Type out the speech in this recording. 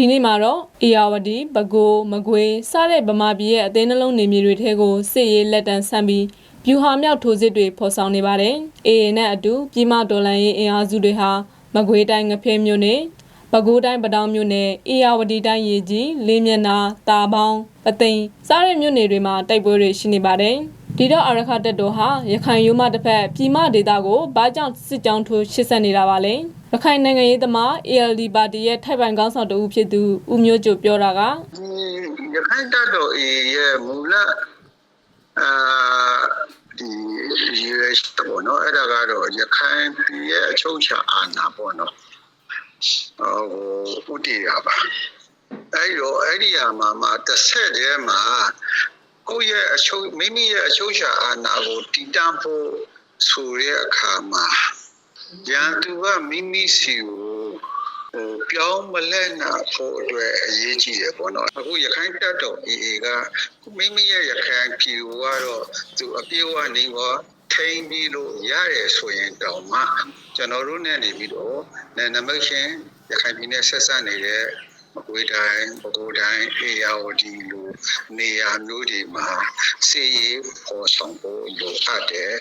ဒီနေ့မှာတော့အေယာဝတီ၊ပဲခူး၊မကွေးစတဲ့ဗမာပြည်ရဲ့အသေးနှလုံးနေမြေတွေထဲကိုစစ်ရေးလက်တံဆန့်ပြီးဗျူဟာမြောက်ထိုးစစ်တွေဖော်ဆောင်နေပါတယ်။အေအေနဲ့အတူပြည်မတော်လှန်ရေးအင်အားစုတွေဟာမကွေးတိုင်းငဖဲမြို့နယ်ပဲခူးတိုင်းပတောင်မြို့နယ်အေယာဝတီတိုင်းရေကြီးလေးမျက်နှာတာပေါင်းပသိမ်စတဲ့မြို့နယ်တွေမှာတိုက်ပွဲတွေရှိနေပါတယ်။ ဒီတော့အရခတက်တော်ဟာရခိုင်ရိုးမတစ်ဖက်ပြည်မဒေသကိုဘာကြောင့်စစ်ကြောင်းထိုးရှစ်ဆက်နေတာပါလဲ။ရခိုင်နိုင်ငံရေးသမား ALD ပါတီရဲ့ထိုက်ပိုင်ကောင်းဆောင်တဦးဖြစ်သူဦးမျိုးကျော်ပြောတာကဒီရခိုင်တပ်တော်အေရဲ့မူလအာဒီရွေးပေါ့နော်အဲ့ဒါကတော့ရခိုင်ပြည်ရဲ့အချုပ်အခြာအာဏာပေါ့နော်ဟိုဥတီရပါအဲ့တော့အဲ့ဒီဟာမှာမှာတစ်ဆက်တည်းမှာ ကိုယ့်ရဲ့အချုပ်မိမိရဲ့အချုပ်အခြာအာဏာကိုတည်တံ့ဖို့ဆိုတဲ့အခါမှာရန်သူကမိမိစီကိုဟိုပြောင်းမလဲနာဖို့အတွက်အရေးကြီးတယ်ပေါ့နော်အခုရခိုင်တပ်တော် AA ကမိမိရဲ့ရခိုင်ပြည်ကတော့သူအပြေအဝနေကောထိန်းပြီးလို့ရတယ်ဆိုရင်တောင်မှကျွန်တော်တို့နဲ့နေပြီးတော့နယ်နမိတ်ရှင်ရခိုင်ပြည်နယ်ဆက်ဆက်နေတဲ့ မကွေးတိုင်းပဲခူးတိုင်းအေရဝတီလိုနေရာမျိုးတွေမှာစီရေးပေါ်ဆောင်ဖို့လိုအပ်တယ်